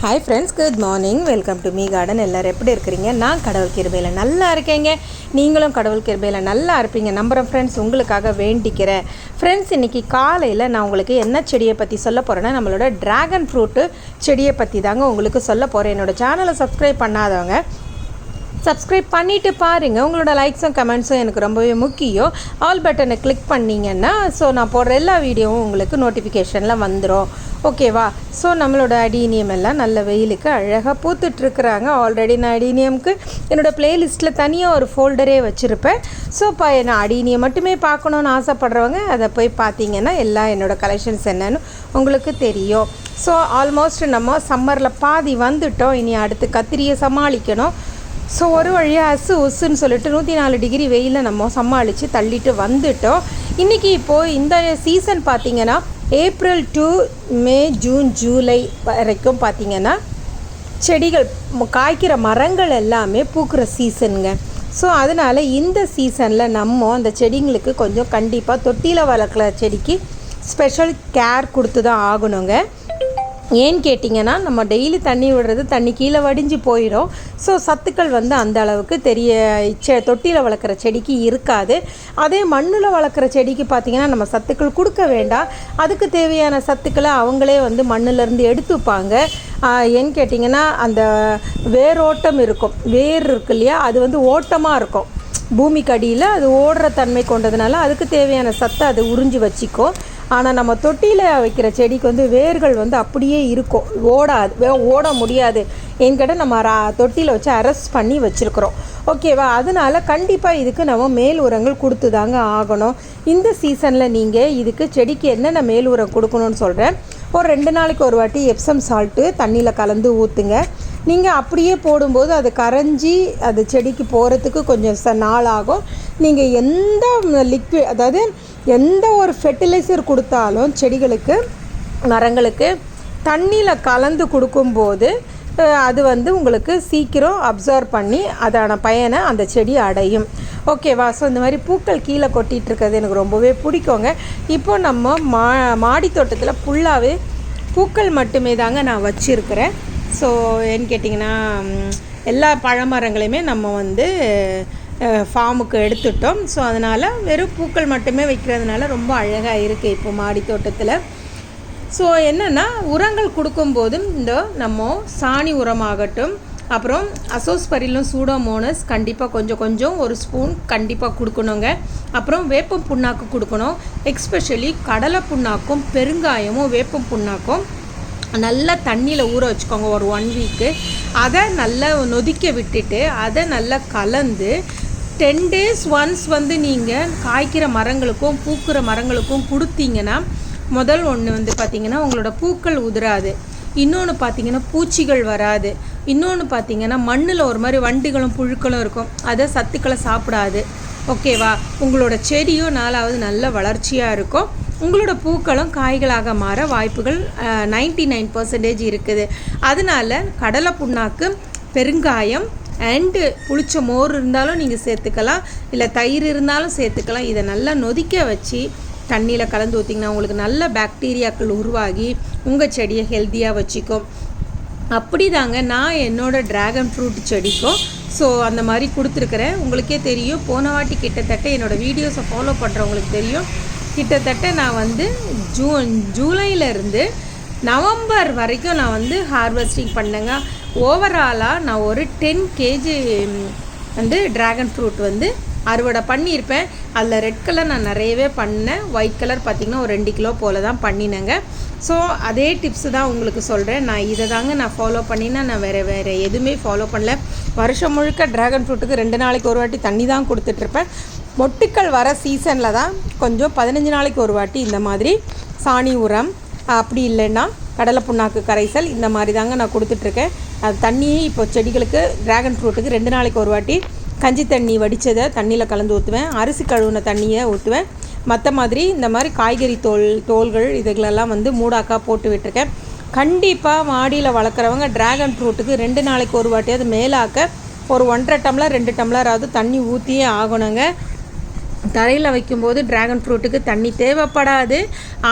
Hi friends good morning welcome to me garden எல்லோரும் எப்படி இருக்கிறீங்க? நான் கடவுள் கிருபையில் நல்லா இருக்கேங்க. நீங்களும் கடவுள் கிருபையில் நல்லா இருப்பீங்க. நம்புகிறேன் ஃப்ரெண்ட்ஸ் உங்களுக்காக வேண்டிக்கிறேன் ஃப்ரெண்ட்ஸ் இன்றைக்கி காலையில் நான் உங்களுக்கு என்ன செடியை பற்றி சொல்ல போகிறேன்னா நம்மளோட ட்ராகன் ஃப்ரூட்டு செடியை பற்றி தாங்க உங்களுக்கு சொல்ல போகிறேன் என்னோடய சேனலை சப்ஸ்கிரைப் பண்ணாதவங்க சப்ஸ்கிரைப் பண்ணிவிட்டு பாருங்கள் உங்களோட லைக்ஸும் கமெண்ட்ஸும் எனக்கு ரொம்பவே முக்கியம். ஆல் பட்டனை கிளிக் பண்ணிங்கன்னா ஸோ நான் போடுற எல்லா வீடியோவும் உங்களுக்கு நோட்டிஃபிகேஷனில் வந்துடும் ஓகேவா ஸோ நம்மளோட அடினியம் எல்லாம் நல்ல வெயிலுக்கு அழகாக பூத்துட்ருக்குறாங்க ஆல்ரெடி நான் அடீனியம்க்கு என்னோடய ப்ளேலிஸ்ட்டில் தனியாக ஒரு ஃபோல்டரே வச்சுருப்பேன். ஸோ இப்போ நான் அடினியம் மட்டுமே பார்க்கணுன்னு ஆசைப்பட்றவங்க அதை போய் பார்த்தீங்கன்னா எல்லா என்னோடய கலெக்ஷன்ஸ் என்னன்னு உங்களுக்கு தெரியும். ஸோ ஆல்மோஸ்ட் நம்ம சம்மரில் பாதி வந்துட்டோம். இனி அடுத்து கத்திரியை சமாளிக்கணும். ஸோ ஒரு வழியாக அசு உசுன்னு சொல்லிட்டு நூற்றி நாலு டிகிரி வெயிலில் நம்ம சமாளித்து தள்ளிட்டு வந்துட்டோம். இன்றைக்கி இப்போது இந்த சீசன் பார்த்திங்கன்னா April to May June July வரைக்கும் பார்த்திங்கன்னா செடிகள் காய்க்கிற மரங்கள் எல்லாமே பூக்கிற சீசனுங்க ஸோ அதனால் இந்த சீசனில் நம்ம அந்த செடிங்களுக்கு கொஞ்சம் கண்டிப்பாக தொட்டியில் வளர்க்குற செடிக்கு ஸ்பெஷல் கேர் கொடுத்து தான் ஆகணுங்க. ஏன்னு கேட்டிங்கன்னா நம்ம டெய்லி தண்ணி விடுறது தண்ணி கீழே வடிஞ்சு போயிடும் ஸோ சத்துக்கள் வந்து அந்த அளவுக்கு தெரிய செ தொட்டியில் வளர்க்குற செடிக்கு இருக்காது. அதே மண்ணில் வளர்க்குற செடிக்கு பார்த்திங்கன்னா நம்ம சத்துக்கள் கொடுக்க வேண்டாம். அதுக்கு தேவையான சத்துக்களை அவங்களே வந்து மண்ணிலேருந்து எடுத்துப்பாங்க. ஏன்னு கேட்டிங்கன்னா அந்த வேரோட்டம் இருக்கும். வேர் இருக்கு இல்லையா அது வந்து ஓட்டமாக இருக்கும். பூமிக்கு அடியில் அது ஓடுற தன்மை கொண்டதுனால அதுக்கு தேவையான சத்தை அது உறிஞ்சி வச்சுக்கும். ஆனால் நம்ம தொட்டியில் வைக்கிற செடிக்கு வந்து வேர்கள் வந்து அப்படியே இருக்கும். ஓடாது ஓட முடியாது. என்கிட்ட நம்ம ரா தொட்டியில் வச்சு அரெஸ்ட் பண்ணி வச்சுருக்குறோம். ஓகேவா அதனால கண்டிப்பாக இதுக்கு நம்ம மேல் உரங்கள் கொடுத்து தாங்க ஆகணும். இந்த சீசனில் நீங்கள் இதுக்கு செடிக்கு என்னென்ன மேல் உரம் கொடுக்கணும்னு சொல்கிறேன் ஒரு ரெண்டு நாளைக்கு ஒரு வாட்டி எப்சம் சால்ட்டு தண்ணியில் கலந்து ஊற்றுங்க நீங்கள் அப்படியே போடும்போது அது கரைஞ்சி அது செடிக்கு போகிறதுக்கு கொஞ்சம் ச நாள் ஆகும் நீங்கள் எந்த லிக்விட் அதாவது எந்த ஒரு ஃபெர்டிலைசர் கொடுத்தாலும் செடிகளுக்கு மரங்களுக்கு தண்ணியில் கலந்து கொடுக்கும்போது அது வந்து உங்களுக்கு சீக்கிரம் அப்சர்வ் பண்ணி அதான பயனை அந்த செடி அடையும். ஓகேவா ஸோ இந்த மாதிரி பூக்கள் கீழே கொட்டிகிட்டு இருக்கிறது எனக்கு ரொம்பவே பிடிக்குங்க. இப்போ நம்ம மா மாடி தோட்டத்தில் ஃபுல்லாகவே பூக்கள் மட்டுமே தாங்க நான் வச்சுருக்கிறேன். ஸோ ஏன்னு கேட்டிங்கன்னா எல்லா பழமரங்களையுமே நம்ம வந்து ஃபார்முக்கு எடுத்துட்டோம். ஸோ அதனால் வெறும் பூக்கள் மட்டுமே வைக்கிறதுனால ரொம்ப அழகாக இருக்குது இப்போ மாடி தோட்டத்தில். ஸோ என்னென்னா உரங்கள் கொடுக்கும்போதும் இந்த நம்ம சாணி உரமாகட்டும் அப்புறம் அசோஸ்பரிலும் சூடோமோனஸ் கண்டிப்பாக கொஞ்சம் கொஞ்சம் ஒரு ஸ்பூன் கண்டிப்பாக கொடுக்கணுங்க. அப்புறம் வேப்பம் புண்ணாக்கு கொடுக்கணும். எக்ஸ்பெஷலி கடலை புண்ணாக்கும் பெருங்காயமும் வேப்பம் புண்ணாக்கும் நல்லா தண்ணியில் ஊற வச்சுக்கோங்க ஒரு ஒன் வீக்கு அதை நல்லா நொதிக்க விட்டுட்டு அதை நல்லா கலந்து டென் டேஸ் ஒன்ஸ் வந்து நீங்கள் காய்க்கிற மரங்களுக்கும் பூக்கிற மரங்களுக்கும் கொடுத்தீங்கன்னா முதல் ஒன்று வந்து பார்த்திங்கன்னா உங்களோட பூக்கள் உதிராது. இன்னொன்று பார்த்தீங்கன்னா பூச்சிகள் வராது. இன்னொன்று பார்த்தீங்கன்னா மண்ணில் ஒரு மாதிரி வண்டுகளும் புழுக்களும் இருக்கும். அதை சத்துக்களை சாப்பிடாது. ஓகேவா உங்களோட செடியும் நாலாவது நல்ல வளர்ச்சியாக இருக்கும். உங்களோட பூக்களும் காய்களாக மாற வாய்ப்புகள் நைன்டி நைன் பர்சன்டேஜ் இருக்குது. அதனால கடலை புண்ணாக்கு பெருங்காயம் அண்டு புளிச்ச மோர் இருந்தாலும் நீங்கள் சேர்த்துக்கலாம். இல்லை தயிர் இருந்தாலும் சேர்த்துக்கலாம். இதை நல்லா நொதிக்க வச்சு தண்ணியில் கலந்து ஊற்றிங்கன்னா உங்களுக்கு நல்ல பாக்டீரியாக்கள் உருவாகி உங்கள் செடியை ஹெல்த்தியாக வச்சுக்கும் அப்படி தாங்க நான் என்னோடய ட்ராகன் ஃப்ரூட் செடிக்கும் ஸோ அந்த மாதிரி கொடுத்துருக்குறேன். உங்களுக்கே தெரியும். போன வாட்டி கிட்டத்தட்ட என்னோடய வீடியோஸை ஃபாலோ பண்ணுறவங்களுக்கு தெரியும். கிட்டத்தட்ட நான் வந்து ஜூன் ஜூலையிலேருந்து நவம்பர் வரைக்கும் நான் வந்து ஹார்வெஸ்டிங் பண்ணேங்க. ஓவராலாக நான் ஒரு டென் கேஜி வந்து ட்ராகன் ஃப்ரூட் வந்து அறுவடை பண்ணியிருப்பேன். அதில் ரெட் கலர் நான் நிறையவே பண்ணேன். ஒயிட் கலர் பார்த்திங்கன்னா ஒரு ரெண்டு கிலோ போல் தான் பண்ணினேங்க. ஸோ அதே டிப்ஸு தான் உங்களுக்கு சொல்கிறேன் நான் இதை தாங்க நான் ஃபாலோ பண்ணினா நான் வேறு வேறு எதுவுமே ஃபாலோ பண்ணல. வருஷம் முழுக்க ட்ராகன் ஃப்ரூட்டுக்கு ரெண்டு நாளைக்கு ஒரு வாட்டி தண்ணி தான் கொடுத்துட்ருப்பேன். மொட்டுக்கள் வர சீசனில் தான் கொஞ்சம் பதினஞ்சு நாளைக்கு ஒரு வாட்டி இந்த மாதிரி சாணி உரம் அப்படி இல்லைன்னா கடலை புண்ணாக்கு கரைசல் இந்த மாதிரி தாங்க நான் கொடுத்துட்ருக்கேன். அது தண்ணியே இப்போ செடிகளுக்கு ட்ராகன் ஃப்ரூட்டுக்கு ரெண்டு நாளைக்கு ஒரு வாட்டி கஞ்சி தண்ணி வடித்ததை தண்ணியில் கலந்து ஊற்றுவேன் அரிசி கழுவுன தண்ணியை ஊற்றுவேன் மற்ற மாதிரி இந்த மாதிரி காய்கறி தோல் தோல்கள் இதுகளெல்லாம் வந்து மூடாக்கா போட்டு விட்டுருக்கேன். கண்டிப்பாக மாடியில் வளர்க்குறவங்க ட்ராகன் ஃப்ரூட்டுக்கு ரெண்டு நாளைக்கு ஒரு வாட்டியாவது மேலாக்க ஒரு ஒன்றரை டம்ளர் ரெண்டு டம்ளராவது தண்ணி ஊற்றியே ஆகணுங்க. தரையில் வைக்கும்போது ட்ராகன் ஃப்ரூட்டுக்கு தண்ணி தேவைப்படாது.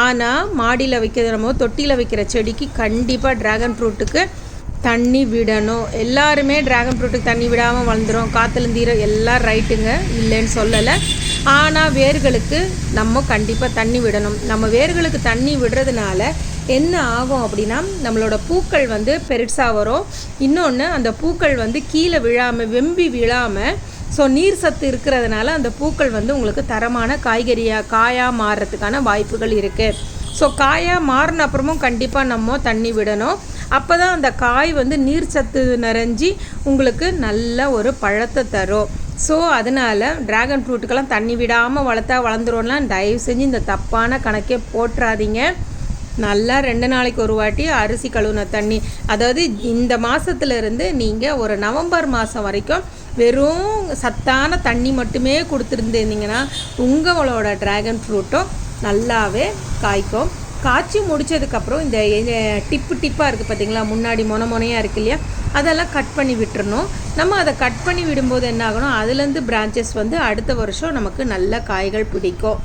ஆனால் மாடியில் வைக்கிறது நம்ம தொட்டியில் வைக்கிற செடிக்கு கண்டிப்பாக ட்ராகன் ஃப்ரூட்டுக்கு தண்ணி விடணும். எல்லாருமே ட்ராகன் ஃப்ரூட்டுக்கு தண்ணி விடாமல் வளர்ந்துடும் காற்றுலேந்தீர எல்லாம் ரைட்டுங்க இல்லைன்னு சொல்லலை. ஆனால் வேர்களுக்கு நம்ம கண்டிப்பாக தண்ணி விடணும். நம்ம வேர்களுக்கு தண்ணி விடுறதுனால என்ன ஆகும் அப்படின்னா நம்மளோட பூக்கள் வந்து பெருசாக வரும். இன்னொன்று அந்த பூக்கள் வந்து கீழே விழாமல் வெம்பி விழாமல் ஸோ நீர் சத்து இருக்கிறதுனால அந்த பூக்கள் வந்து உங்களுக்கு தரமான காய்கறியாக காயாக மாறுறதுக்கான வாய்ப்புகள் இருக்குது ஸோ காயாக மாறின அப்புறமும் கண்டிப்பாக நம்ம தண்ணி விடணும். அப்போ தான் அந்த காய் வந்து நீர் சத்து நிறைஞ்சி உங்களுக்கு நல்ல ஒரு பழத்தை தரும். ஸோ அதனால் ட்ராகன் ஃப்ரூட்டுக்கெல்லாம் தண்ணி விடாமல் வளர்த்தா வளர்ந்துருவோம்லாம் தயவு செஞ்சு இந்த தப்பான கணக்கே போட்டுறாதீங்க நல்லா ரெண்டு நாளைக்கு ஒரு வாட்டி அரிசி கழுவுன தண்ணி. அதாவது இந்த மாதத்துலேருந்து நீங்கள் ஒரு நவம்பர் மாதம் வரைக்கும் வெறும் சத்தான தண்ணி மட்டுமே கொடுத்துருந்துருந்தீங்கன்னா உங்களோட ட்ராகன் ஃப்ரூட்டும் நல்லாவே காய்க்கும். காய்ச்சி முடித்ததுக்கப்புறம் இந்த டிப்பு டிப்பாக இருக்குது பார்த்தீங்களா முன்னாடி மொன மொனையாக இருக்கு இல்லையா? அதெல்லாம் கட் பண்ணி விட்டுறணும். நம்ம அதை கட் பண்ணி விடும்போது என்ன ஆகணும்? அதுலேருந்து பிரான்ச்சஸ் வந்து அடுத்த வருஷம் நமக்கு நல்ல காய்கள் பிடிக்கும்.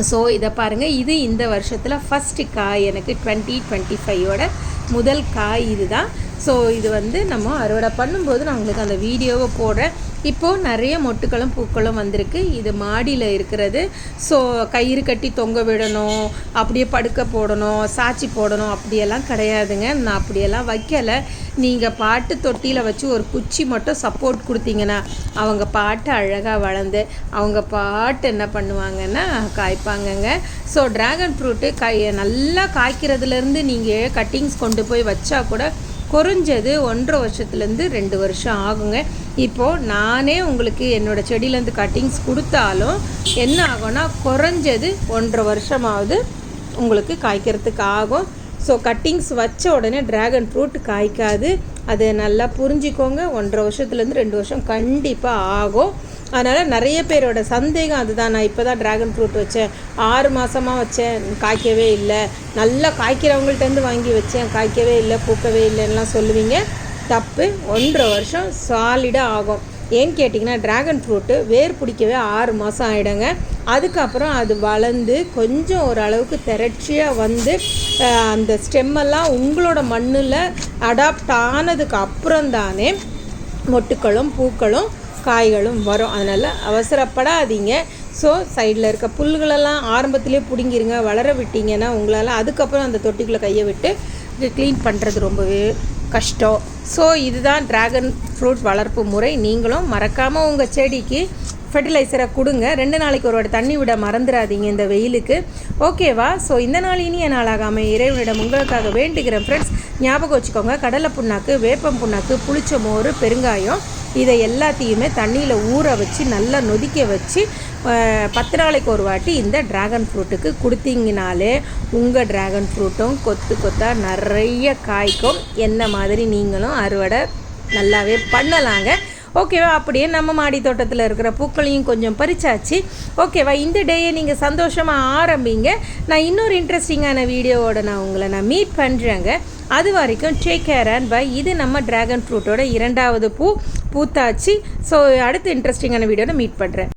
ஸோ இதை பாருங்கள் இது இந்த வருஷத்தில் ஃபஸ்ட்டு காய் எனக்கு டுவெண்ட்டி டுவெண்ட்டி ஃபைவோட முதல் காய் இது தான் ஸோ இது வந்து நம்ம அறுவடை பண்ணும்போது நான் உங்களுக்கு அந்த வீடியோவை போடுறேன். இப்போது நிறைய மொட்டுக்களும் பூக்களும் வந்திருக்கு. இது மாடியில் இருக்கிறது. ஸோ கயிறு கட்டி தொங்க விடணும் அப்படியே படுக்க போடணும் சாச்சி போடணும் அப்படியெல்லாம் கிடையாதுங்க. நான் அப்படியெல்லாம் வைக்கலை. நீங்கள் பாட்டு தொட்டியில் வச்சு ஒரு குச்சி மட்டும் சப்போர்ட் கொடுத்தீங்கன்னா அவங்க பாட்டு அழகாக வளர்ந்து அவங்க பாட்டு என்ன பண்ணுவாங்கன்னா காய்ப்பாங்கங்க. ஸோ ட்ராகன் ஃப்ரூட்டு காய் நல்லா காய்க்கிறதுலேருந்து நீங்கள் கட்டிங்ஸ் கொண்டு போய் வச்சா கூட குறைஞ்சது ஒன்றரை வருஷத்துலேருந்து ரெண்டு வருஷம் ஆகுங்க. இப்போது நானே உங்களுக்கு என்னோடய செடியிலேருந்து கட்டிங்ஸ் கொடுத்தாலும் என்ன ஆகும்னா குறைஞ்சது ஒன்றரை வருஷமாவது உங்களுக்கு காய்க்கிறதுக்கு ஆகும். ஸோ கட்டிங்ஸ் வச்ச உடனே ட்ராகன் ஃப்ரூட் காய்க்காது. அதை நல்லா புரிஞ்சிக்கோங்க. ஒன்றரை வருஷத்துலேருந்து ரெண்டு வருஷம் கண்டிப்பாக ஆகும். அதனால் நிறைய பேரோட சந்தேகம் அதுதான். நான் இப்போ தான் ட்ராகன் ஃப்ரூட் வச்சேன். ஆறு மாதமாக வச்சேன். காய்க்கவே இல்லை. நல்லா காய்க்கிறவங்கள்ட்டேருந்து வாங்கி வச்சேன். காய்க்கவே இல்லை பூக்கவே இல்லைன்னெலாம் சொல்லுவீங்க. தப்பு. ஒன்றரை வருஷம் சாலிடாக ஆகும். ஏன்னு கேட்டிங்கன்னா ட்ராகன் ஃப்ரூட்டு வேர் பிடிக்கவே ஆறு மாதம் ஆகிடுங்க அதுக்கப்புறம் அது வளர்ந்து கொஞ்சம் ஓரளவுக்கு திரட்சியாக வந்து அந்த ஸ்டெம்மெல்லாம் உங்களோட மண்ணில் அடாப்ட் ஆனதுக்கு அப்புறம் தானே மொட்டுக்களும் பூக்களும் காய்களும் வரும். அதனால் அவசரப்படாதீங்க. ஸோ சைடில் இருக்க புல்களெல்லாம் ஆரம்பத்திலே பிடுங்கிருங்க வளர விட்டீங்கன்னா உங்களால் அதுக்கப்புறம் அந்த தொட்டிக்குள்ளே கையை விட்டு க்ளீன் பண்ணுறது ரொம்பவே கஷ்டம். ஸோ இதுதான் ட்ராகன் ஃப்ரூட் வளர்ப்பு முறை. நீங்களும் மறக்காமல் உங்கள் செடிக்கு ஃபெர்டிலைசரை கொடுங்க. ரெண்டு நாளைக்கு ஒரு தண்ணி விட மறந்துடாதீங்க இந்த வெயிலுக்கு. ஓகேவா ஸோ இந்த நாள் இனிய நாளாகாமல் இறைவனிடம் உங்களுக்காக வேண்டுகிறேன் ஃப்ரெண்ட்ஸ் ஞாபகம் வச்சுக்கோங்க. கடலை புண்ணாக்கு வேப்பம் புண்ணாக்கு புளிச்ச மோர் பெருங்காயம். இதை எல்லாத்தையுமே தண்ணியில் ஊற வச்சு நல்லா நொதிக்க வச்சு பத்து நாளைக்கு ஒரு வாட்டி இந்த ட்ராகன் ஃப்ரூட்டுக்கு கொடுத்தீங்கனாலே உங்கள் ட்ராகன் ஃப்ரூட்டும் கொத்து கொத்தாக நிறைய காய்க்கும். என்ன மாதிரி நீங்களும் அறுவடை நல்லாவே பண்ணலாங்க. ஓகேவா அப்படியே நம்ம மாடி தோட்டத்தில் இருக்கிற பூக்களையும் கொஞ்சம் பறிச்சாச்சு. ஓகேவா இந்த டேயை நீங்கள் சந்தோஷமாக ஆரம்பிங்க. நான் இன்னொரு இன்ட்ரெஸ்டிங்கான வீடியோவோட நான் உங்களை நான் மீட் பண்ணுறேங்க அது வரைக்கும் டேக் கேர் அண்ட் பை இது நம்ம ட்ராகன் ஃப்ரூட்டோட இரண்டாவது பூ பூத்தாச்சு. ஸோ அடுத்து இன்ட்ரெஸ்டிங்கான வீடியோவில் மீட் பண்ணுறேன்